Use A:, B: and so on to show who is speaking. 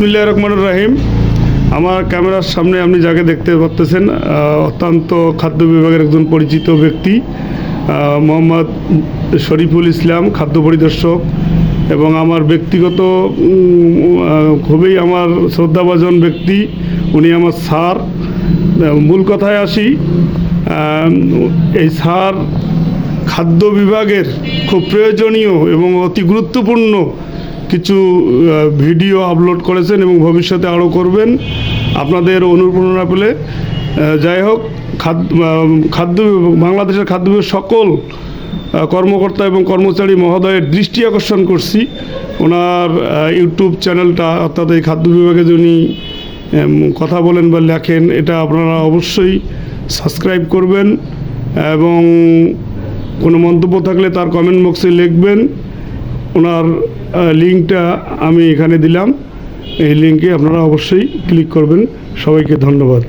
A: বিসমুল্লাহ রহমানুর রাহিম। আমার ক্যামেরার সামনে আপনি যাকে দেখতে পাচ্তেছেন অত্যন্ত খাদ্য বিভাগের একজন পরিচিত ব্যক্তি মোহাম্মদ শরীফুল ইসলাম, খাদ্য পরিদর্শক। এবং আমার ব্যক্তিগত খুবই আমার শ্রদ্ধাভাজন ব্যক্তি, উনি আমার স্যার। মূল কথায় আসি এই স্যার খাদ্য বিভাগের খুব প্রয়োজনীয় এবং অতি গুরুত্বপূর্ণ কিছু ভিডিও আপলোড করেছেন এবং ভবিষ্যতে আরও করবেন। আপনাদের অনুপ্রেরণা পেলে যাই হোক খাদ্য খাদ্য বাংলাদেশের খাদ্য সকল কর্মকর্তা এবং কর্মচারী মহোদয়ের দৃষ্টি আকর্ষণ করছি। ওনার ইউটিউব চ্যানেলটা অর্থাৎ এই খাদ্য বিভাগে যিনি কথা বলেন বা লেখেন, এটা আপনারা অবশ্যই সাবস্ক্রাইব করবেন এবং কোনো মন্তব্য থাকলে তার কমেন্ট বক্সে লিখবেন। ওনার লিঙ্কটা আমি এখানে দিলাম। এই লিঙ্কে আপনারা অবশ্যই ক্লিক করবেন। সবাইকে ধন্যবাদ।